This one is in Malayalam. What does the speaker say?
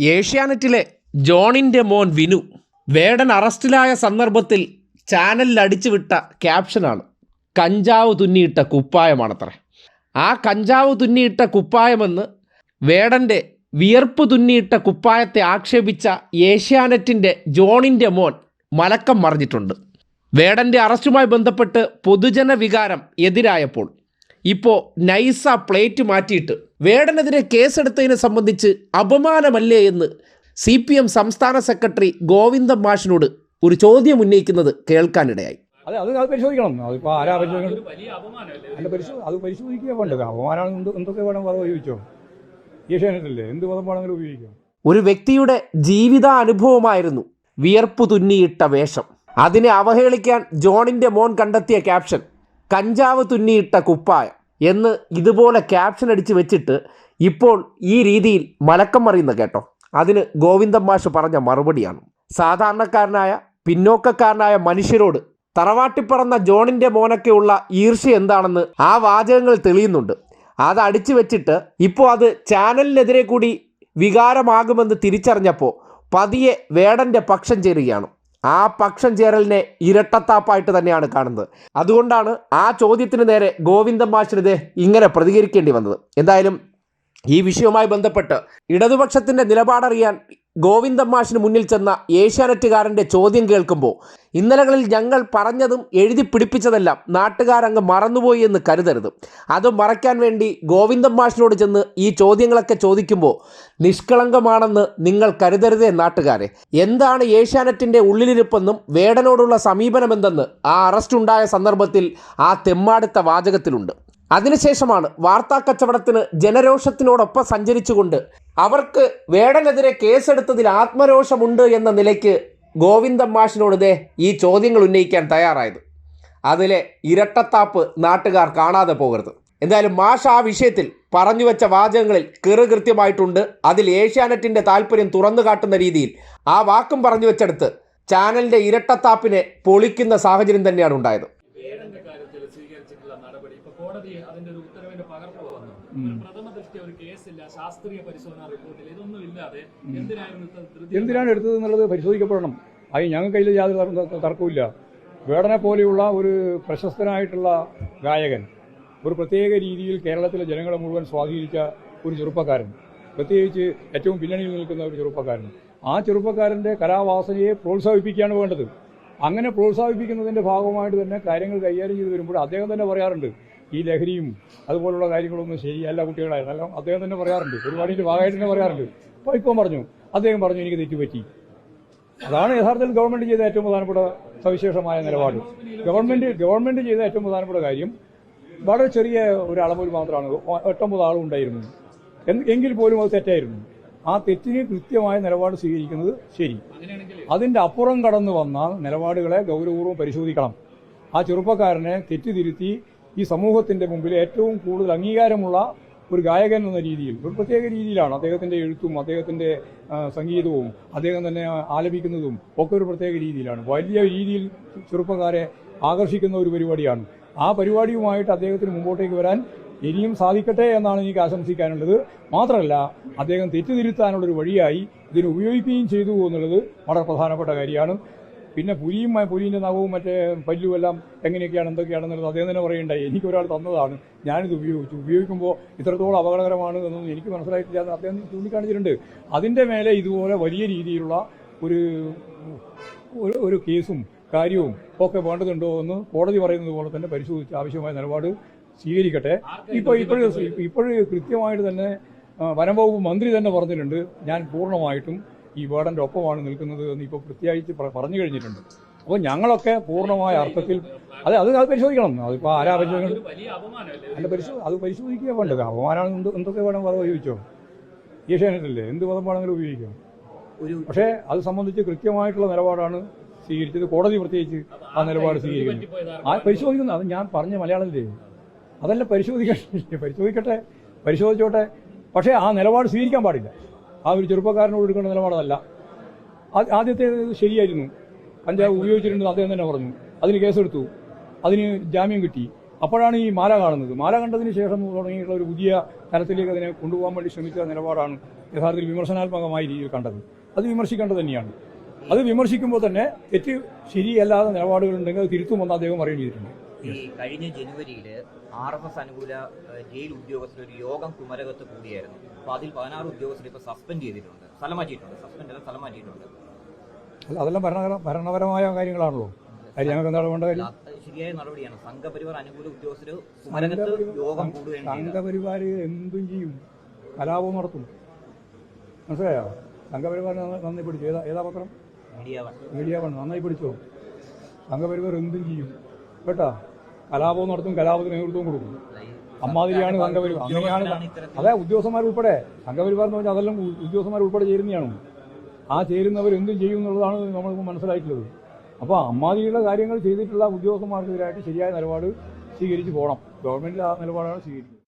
ഏഷ്യാനെറ്റിലെ ജോണിന്റെ മോൻ വിനു വേടൻ അറസ്റ്റിലായ സന്ദർഭത്തിൽ ചാനലിൽ അടിച്ചുവിട്ട ക്യാപ്ഷനാണ്. കഞ്ചാവ് തുന്നിയിട്ട കുപ്പായമാണത്രേ. ആ കഞ്ചാവ് തുന്നിയിട്ട കുപ്പായമെന്ന് വേടന്റെ വിയർപ്പ് തുന്നിയിട്ട കുപ്പായത്തെ ആക്ഷേപിച്ച ഏഷ്യാനെറ്റിന്റെ ജോണിന്റെ മോൻ മലക്കം മറിഞ്ഞിട്ടുണ്ട്. വേടന്റെ അറസ്റ്റുമായി ബന്ധപ്പെട്ട് പൊതുജന വികാരം എതിരായപ്പോൾ ഇപ്പോൾ നൈസ പ്ലേറ്റ് മാറ്റിയിട്ട് വേടനെതിരെ കേസെടുത്തതിനെ സംബന്ധിച്ച് അപമാനമല്ലേ എന്ന് സി പി എം സംസ്ഥാന സെക്രട്ടറി ഗോവിന്ദൻ മാഷിനോട് ഒരു ചോദ്യം ഉന്നയിക്കുന്നത് കേൾക്കാനിടയായി. അതെ അത് അത് പരിശോധിക്കണം. അതിപ്പോൾ ആരാ പരിശോധിക്കണം അല്ല പരിശോ അത് പരിശോധിക്കുക വേണ്ടത്. അപമാനം എന്ത് എന്തൊക്കെ വേണം അത് ഉപയോഗിച്ചോ? ഏഷ്യാനെറ്റല്ലേ എന്ത് പദം വേണമെങ്കിലും ഉപയോഗിക്കാം. ഒരു വ്യക്തിയുടെ ജീവിതാനുഭവമായിരുന്നു വിയർപ്പ് തുന്നിയിട്ട വേഷം. അതിനെ അവഹേളിക്കാൻ ജോണിന്റെ മോൻ കണ്ടെത്തിയ ക്യാപ്ഷൻ. കഞ്ചാവ് തുന്നിയിട്ട കുപ്പായം എന്ന് ഇതുപോലെ ക്യാപ്ഷൻ അടിച്ച് വെച്ചിട്ട് ഇപ്പോൾ ഈ രീതിയിൽ മലക്കം മറിയുന്ന കേട്ടോ. അതിന് ഗോവിന്ദൻ മാഷ് പറഞ്ഞ മറുപടിയാണ്. സാധാരണക്കാരനായ പിന്നോക്കക്കാരനായ മനുഷ്യരോട് തറവാട്ടിപ്പറന്ന ജോണിന്റെ മോനൊക്കെയുള്ള ഈർഷ്യ എന്താണെന്ന് ആ വാചകങ്ങൾ തെളിയുന്നുണ്ട്. അത് അടിച്ചു വെച്ചിട്ട് ഇപ്പോൾ അത് ചാനലിനെതിരെ കൂടി വികാരമാകുമെന്ന് തിരിച്ചറിഞ്ഞപ്പോൾ പതിയെ വേടന്റെ പക്ഷം ചേരുകയാണ്. ആ പക്ഷം ചേരലിനെ ഇരട്ടത്താപ്പായിട്ട് തന്നെയാണ് കാണുന്നത്. അതുകൊണ്ടാണ് ആ ചോദ്യത്തിന് നേരെ ഗോവിന്ദൻ മാഷിനിത് ഇങ്ങനെ പ്രതികരിക്കേണ്ടി വന്നത്. എന്തായാലും ഈ വിഷയവുമായി ബന്ധപ്പെട്ട് ഇടതുപക്ഷത്തിന്റെ നിലപാടറിയാൻ ഗോവിന്ദൻ മാഷിന് മുന്നിൽ ചെന്ന ഏഷ്യാനെറ്റുകാരന്റെ ചോദ്യം കേൾക്കുമ്പോൾ ഇന്നലകളിൽ ഞങ്ങൾ പറഞ്ഞതും എഴുതി പിടിപ്പിച്ചതെല്ലാം നാട്ടുകാരങ്ങ് മറന്നുപോയി എന്ന് കരുതരുത്. അത് മറയ്ക്കാൻ വേണ്ടി ഗോവിന്ദൻ മാഷിനോട് ചെന്ന് ഈ ചോദ്യങ്ങളൊക്കെ ചോദിക്കുമ്പോൾ നിഷ്കളങ്കമാണെന്ന് നിങ്ങൾ കരുതരുതേ നാട്ടുകാരെ. എന്താണ് ഏഷ്യാനെറ്റിന്റെ ഉള്ളിലിരിപ്പെന്നും വേടനോടുള്ള സമീപനമെന്തെന്ന് ആ അറസ്റ്റ് ഉണ്ടായ സന്ദർഭത്തിൽ ആ തെമ്മാടുത്ത വാചകത്തിലുണ്ട്. അതിനുശേഷമാണ് വാർത്താ കച്ചവടത്തിന് ജനരോഷത്തിനോടൊപ്പം സഞ്ചരിച്ചുകൊണ്ട് അവർക്ക് വേടനെതിരെ കേസെടുത്തതിൽ ആത്മരോഷമുണ്ട് എന്ന നിലയ്ക്ക് ഗോവിന്ദൻ മാഷിനോട് ദേ ഈ ചോദ്യങ്ങൾ ഉന്നയിക്കാൻ തയ്യാറായത്. അതിലെ ഇരട്ടത്താപ്പ് നാട്ടുകാർ കാണാതെ പോകരുത്. എന്തായാലും മാഷ് ആ വിഷയത്തിൽ പറഞ്ഞു വെച്ച വാചകങ്ങളിൽ കൃത്യമായിട്ടുണ്ട്. അതിൽ ഏഷ്യാനെറ്റിന്റെ താല്പര്യം തുറന്നു കാട്ടുന്ന രീതിയിൽ ആ വാക്കും പറഞ്ഞു വെച്ചെടുത്ത് ചാനലിന്റെ ഇരട്ടത്താപ്പിനെ പൊളിക്കുന്ന സാഹചര്യം തന്നെയാണ് ഉണ്ടായത്. കോടതി അതിന്റെ ഒരു ഉത്തരവിന്റെ പകർപ്പ് വന്നു. പ്രഥമ ദൃഷ്ടി ഒരു കേസില്ല ശാസ്ത്രീയ പരിശോധന റിപ്പോർട്ടിൽ ഇതൊന്നും ഇല്ലാതെ എന്തിനായിരുന്നു എന്തിനാണ് എടുത്തത് എന്നുള്ളത് പരിശോധിക്കപ്പെടണം. അത് ഞങ്ങൾക്ക് അതിൽ യാതൊരു തർക്കമില്ല വേടനെ പോലെയുള്ള ഒരു പ്രശസ്തനായിട്ടുള്ള ഗായകൻ ഒരു പ്രത്യേക രീതിയിൽ കേരളത്തിലെ ജനങ്ങളെ മുഴുവൻ സ്വാധീനിച്ച ഒരു ചെറുപ്പക്കാരൻ പ്രത്യേകിച്ച് ഏറ്റവും പിന്നണിയിൽ നിൽക്കുന്ന ഒരു ചെറുപ്പക്കാരൻ. ആ ചെറുപ്പക്കാരന്റെ കലാവാസനയെ പ്രോത്സാഹിപ്പിക്കുകയാണ് വേണ്ടത്. അങ്ങനെ പ്രോത്സാഹിപ്പിക്കുന്നതിന്റെ ഭാഗമായിട്ട് തന്നെ കാര്യങ്ങൾ കൈകാര്യം ചെയ്ത് വരുമ്പോൾ അദ്ദേഹം തന്നെ പറയാറുണ്ട് ഈ ലഹരിയും അതുപോലുള്ള കാര്യങ്ങളൊന്നും ശരിയല്ല കുട്ടികളെ എന്നെല്ലാം അദ്ദേഹം തന്നെ പറയാറുണ്ട്. ഒരുപാടിന്റെ ഭാഗമായിട്ട് തന്നെ പറയാറുണ്ട്. ഇപ്പം പറഞ്ഞു അദ്ദേഹം പറഞ്ഞു എനിക്ക് തെറ്റുപറ്റി. അതാണ് യഥാർത്ഥത്തിൽ ഗവൺമെന്റ് ചെയ്ത ഏറ്റവും പ്രധാനപ്പെട്ട സവിശേഷമായ നിലപാട്. ഗവൺമെന്റ് ഗവൺമെന്റ് ചെയ്ത ഏറ്റവും പ്രധാനപ്പെട്ട കാര്യം വളരെ ചെറിയ ഒരു മാത്രമാണ്. എട്ടൊമ്പത് ആളും ഉണ്ടായിരുന്നു. എങ്കിൽ പോലും അത് തെറ്റായിരുന്നു. ആ തെറ്റിന് കൃത്യമായ നിലപാട് സ്വീകരിക്കുന്നത് ശരി. അതിന്റെ അപ്പുറം കടന്നു വന്ന നിലപാടുകളെ ഗൗരവപൂർവം പരിശോധിക്കണം. ആ ചെറുപ്പക്കാരനെ തെറ്റിതിരുത്തി ഈ സമൂഹത്തിന്റെ മുമ്പിൽ ഏറ്റവും കൂടുതൽ അംഗീകാരമുള്ള ഒരു ഗായകൻ എന്ന രീതിയിൽ ഒരു പ്രത്യേക രീതിയിലാണ് അദ്ദേഹത്തിന്റെ എഴുത്തും അദ്ദേഹത്തിന്റെ സംഗീതവും അദ്ദേഹം തന്നെ ആലപിക്കുന്നതും ഒക്കെ ഒരു പ്രത്യേക രീതിയിലാണ്. വലിയ രീതിയിൽ ചെറുപ്പക്കാരെ ആകർഷിക്കുന്ന ഒരു പരിപാടിയാണ്. ആ പരിപാടിയുമായിട്ട് അദ്ദേഹത്തിന് മുമ്പോട്ടേക്ക് വരാൻ ഇനിയും സാധിക്കട്ടെ എന്നാണ് എനിക്ക് ആശംസിക്കാനുള്ളത്. മാത്രമല്ല അദ്ദേഹം തെറ്റുതിരുത്താനുള്ളൊരു വഴിയായി ഇതിനെ ഉപയോഗിക്കുകയും ചെയ്തു എന്നുള്ളത് വളരെ പ്രധാനപ്പെട്ട കാര്യമാണ്. പിന്നെ പുലിയും പുലിന്റെ നഖവും മറ്റേ പല്ലും എല്ലാം എങ്ങനെയൊക്കെയാണ് എന്തൊക്കെയാണെന്നുള്ളത് അദ്ദേഹം തന്നെ പറയണ്ടേ എനിക്ക് ഒരാൾ തന്നതാണ്. ഞാനിത് ഉപയോഗിച്ചു. ഉപയോഗിക്കുമ്പോൾ ഇത്രത്തോളം അപകടകരമാണ് എന്നൊന്നും എനിക്ക് മനസ്സിലായിട്ടില്ല എന്ന് അദ്ദേഹം ചൂണ്ടിക്കാണിച്ചിട്ടുണ്ട്. അതിന്റെ മേലെ ഇതുപോലെ വലിയ രീതിയിലുള്ള ഒരു ഒരു- കേസും കാര്യവും ഒക്കെ വേണ്ടതുണ്ടോ എന്ന് കോടതി പറയുന്നത് പോലെ തന്നെ പരിശോധിച്ച് ആവശ്യമായ നിലപാട് സ്വീകരിക്കട്ടെ. ഇപ്പോൾ ഇപ്പോഴും ഇപ്പോഴും കൃത്യമായിട്ട് തന്നെ വനംവകുപ്പ് വനം മന്ത്രി തന്നെ പറഞ്ഞിട്ടുണ്ട്. ഞാൻ പൂർണമായിട്ടും ഈ വേടന്റെ ഒപ്പമാണ് നിൽക്കുന്നത് എന്ന് ഇപ്പോൾ പ്രത്യേകിച്ച് പറഞ്ഞു കഴിഞ്ഞിട്ടുണ്ട്. അപ്പോൾ ഞങ്ങളൊക്കെ പൂർണമായ അർത്ഥത്തിൽ അതെ അത് അത് പരിശോധിക്കണം. അതിപ്പോൾ ആരാ പരിശോധിക്കണം ഒരു വലിയ അപമാനമല്ലേ? അല്ല പരിശോ അത് പരിശോധിക്കുക വേണ്ടത്. അപമാനമാണ് എന്ത് എന്തൊക്കെ വേണം അത് ഉപയോഗിച്ചോ? ഏഷ്യാനെറ്റല്ലേ എന്ത് പദം വേണമെങ്കിലും ഉപയോഗിക്കാം പക്ഷേ അത് സംബന്ധിച്ച് കൃത്യമായിട്ടുള്ള നിലപാടാണ് സ്വീകരിച്ചത്. കോടതി പ്രത്യേകിച്ച് ആ നിലപാട് സ്വീകരിക്കുന്നത് ആ പരിശോധിക്കുന്നു. അത് ഞാൻ പറഞ്ഞ മലയാളത്തിലേ. അതല്ല പരിശോധിക്കട്ടെ പരിശോധിക്കട്ടെ പരിശോധിച്ചോട്ടെ. പക്ഷേ ആ നിലപാട് സ്വീകരിക്കാൻ പാടില്ല. ആ ഒരു ചെറുപ്പക്കാരനോട് എടുക്കേണ്ട നിലപാടല്ല. ആദ്യത്തെ ശരിയായിരുന്നു. കഞ്ചാവ് ഉപയോഗിച്ചിട്ടുണ്ടെന്ന് അദ്ദേഹം തന്നെ പറഞ്ഞു. അതിന് കേസെടുത്തു. അതിന് ജാമ്യം കിട്ടി. അപ്പോഴാണ് ഈ മാല കാണുന്നത്. മാല കണ്ടതിന് ശേഷം തുടങ്ങിയിട്ടുള്ള ഒരു പുതിയ തലത്തിലേക്ക് അതിനെ കൊണ്ടുപോകാൻ വേണ്ടി ശ്രമിച്ച നിലപാടാണ് യഥാർത്ഥത്തിൽ വിമർശനാത്മകമായ രീതിയിൽ കണ്ടത്. അത് വിമർശിക്കേണ്ടത് തന്നെയാണ്. അത് വിമർശിക്കുമ്പോൾ തന്നെ തെറ്റ് ശരിയല്ലാത്ത നിലപാടുകളുണ്ടെങ്കിൽ അത് തിരുത്തുമെന്ന് അദ്ദേഹം അറിയേണ്ടി ചെയ്തിട്ടുണ്ട്. ഈ കഴിഞ്ഞ ജനുവരിയിൽ ആർ എസ് എസ് അനുകൂല ജയിൽ ഉദ്യോഗസ്ഥർ ഒരു യോഗം കുമരകത്ത് കൂടിയായിരുന്നു. അപ്പൊ അതിൽ പതിനാറ് ഉദ്യോഗസ്ഥരെ ഇപ്പൊ സസ്പെൻഡ് ചെയ്തിട്ടുണ്ട്. സ്ഥലം മാറ്റിയിട്ടുണ്ട്. സസ്പെൻഡ് അല്ല സ്ഥലം മാറ്റിയിട്ടുണ്ട്. അല്ല, അതെല്ലാം ഭരണകര ഭരണപരമായ കാര്യങ്ങളാണല്ലോ. കാര്യം ഞങ്ങൾക്ക് എന്താണ് വേണ്ട കാര്യം അത് ശരിയായ നടപടിയാണ്. സംഘപരിവാർ അനുകൂല ഉദ്യോഗസ്ഥർ കുമരകത്ത് യോഗം കൂടുകയാണ് സംഘപരിവാർ എന്തും ചെയ്യും. കലാപം നടത്തും. മനസ്സിലായോ? സംഘപരിവാർ നന്നായി പിടിച്ചു? ഏതാ ഏതാ പത്രം? Media One. Media One. നന്നായി പിടിച്ചോ? സംഘപരിവാർ എന്തും ചെയ്യും. കേട്ടാ? കലാപവും നടത്തും കലാപത്തിന് നേതൃത്വം കൊടുക്കും. അമ്മാതിരിയാണ് സംഘപരിവാർ. അങ്ങനെയാണ് അതെ ഉദ്യോഗസ്ഥന്മാരുൾപ്പെടെ സംഘപരിവാർ എന്ന് പറഞ്ഞാൽ അതെല്ലാം ഉദ്യോഗസ്ഥന്മാരുൾപ്പെടെ ചേരുന്നതാണ്. ആ ചേരുന്നവർ എന്തും ചെയ്യും എന്നുള്ളതാണ് നമ്മളിപ്പോൾ മനസ്സിലാക്കിയിട്ടുള്ളത് അപ്പോൾ അമ്മാതിരിയുള്ള കാര്യങ്ങൾ ചെയ്തിട്ടുള്ള ഉദ്യോഗസ്ഥന്മാർക്കെതിരായിട്ട് ശരിയായ നിലപാട് സ്വീകരിച്ച് പോകണം ഗവൺമെന്റ് ആ നിലപാടാണ് സ്വീകരിക്കുന്നത്.